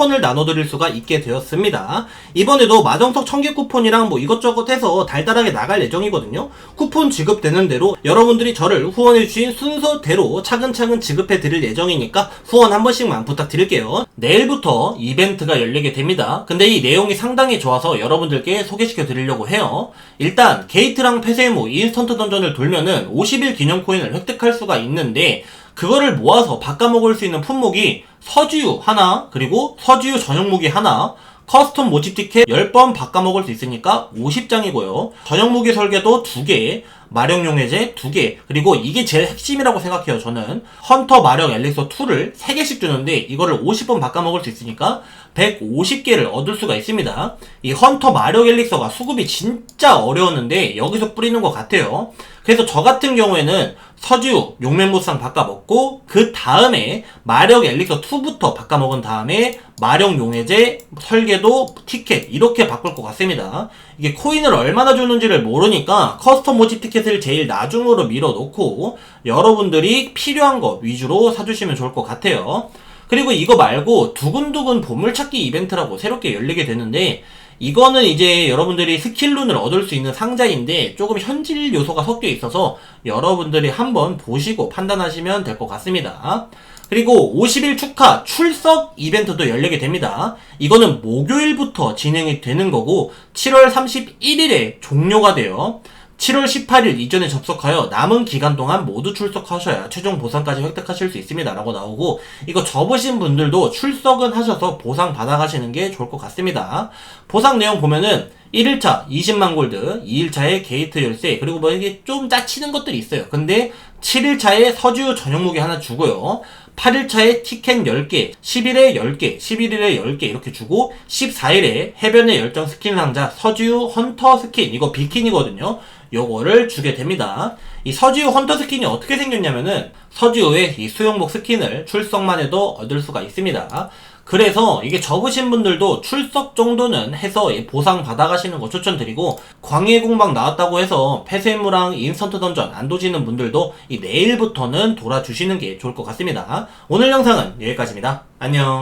쿠폰을 나눠드릴 수가 있게 되었습니다. 이번에도 마정석 청계 쿠폰이랑 뭐 이것저것 해서 달달하게 나갈 예정이거든요. 쿠폰 지급되는 대로 여러분들이 저를 후원해주신 순서대로 차근차근 지급해드릴 예정이니까 후원 한 번씩만 부탁드릴게요. 내일부터 이벤트가 열리게 됩니다. 근데 이 내용이 상당히 좋아서 여러분들께 소개시켜 드리려고 해요. 일단 게이트랑 폐쇄모 인스턴트 던전을 돌면은 50일 기념 코인을 획득할 수가 있는데 그거를 모아서 바꿔먹을 수 있는 품목이 서지유 하나 그리고 서지유 전용 무기 하나 커스텀 모집 티켓 10번 바꿔먹을 수 있으니까 50장이고요. 전용 무기 설계도 2개, 마력 용 해제 2개, 그리고 이게 제일 핵심이라고 생각해요, 저는. 헌터 마력 엘릭서 2를 3개씩 주는데 이거를 50번 바꿔먹을 수 있으니까 150개를 얻을 수가 있습니다. 이 헌터 마력 엘릭서가 수급이 진짜 어려웠는데 여기서 뿌리는 것 같아요. 그래서 저 같은 경우에는 서지우 용맹무쌍 바꿔먹고 그 다음에 마력 엘릭서 2부터 바꿔먹은 다음에 마력 용해제 설계도 티켓 이렇게 바꿀 것 같습니다. 이게 코인을 얼마나 주는지를 모르니까 커스텀 모집 티켓을 제일 나중으로 밀어놓고 여러분들이 필요한 거 위주로 사주시면 좋을 것 같아요. 그리고 이거 말고 두근두근 보물찾기 이벤트라고 새롭게 열리게 되는데 이거는 이제 여러분들이 스킬룬을 얻을 수 있는 상자인데 조금 현질 요소가 섞여 있어서 여러분들이 한번 보시고 판단하시면 될 것 같습니다. 그리고 50일 축하 출석 이벤트도 열리게 됩니다. 이거는 목요일부터 진행이 되는 거고 7월 31일에 종료가 돼요. 7월 18일 이전에 접속하여 남은 기간 동안 모두 출석하셔야 최종 보상까지 획득하실 수 있습니다. 라고 나오고 이거 접으신 분들도 출석은 하셔서 보상 받아가시는 게 좋을 것 같습니다. 보상 내용 보면은 1일차 20만 골드, 2일차에 게이트 열쇠, 그리고 뭐 이게 좀 짜치는 것들이 있어요. 근데 7일차에 서주 전용 무기 하나 주고요. 8일차에 티켓 10개, 10일에 10개, 11일에 10개 이렇게 주고 14일에 해변의 열정 스킨 상자 서지우 헌터 스킨 이거 비킨이거든요. 요거를 주게 됩니다. 이 서지우 헌터 스킨이 어떻게 생겼냐면은 서지우의 이 수영복 스킨을 출석만 해도 얻을 수가 있습니다. 그래서 이게 접으신 분들도 출석 정도는 해서 이 보상 받아가시는 거 추천드리고 광해 공방 나왔다고 해서 폐쇄무랑 인스턴트 던전 안 도지는 분들도 이 내일부터는 돌아주시는 게 좋을 것 같습니다. 오늘 영상은 여기까지입니다. 안녕.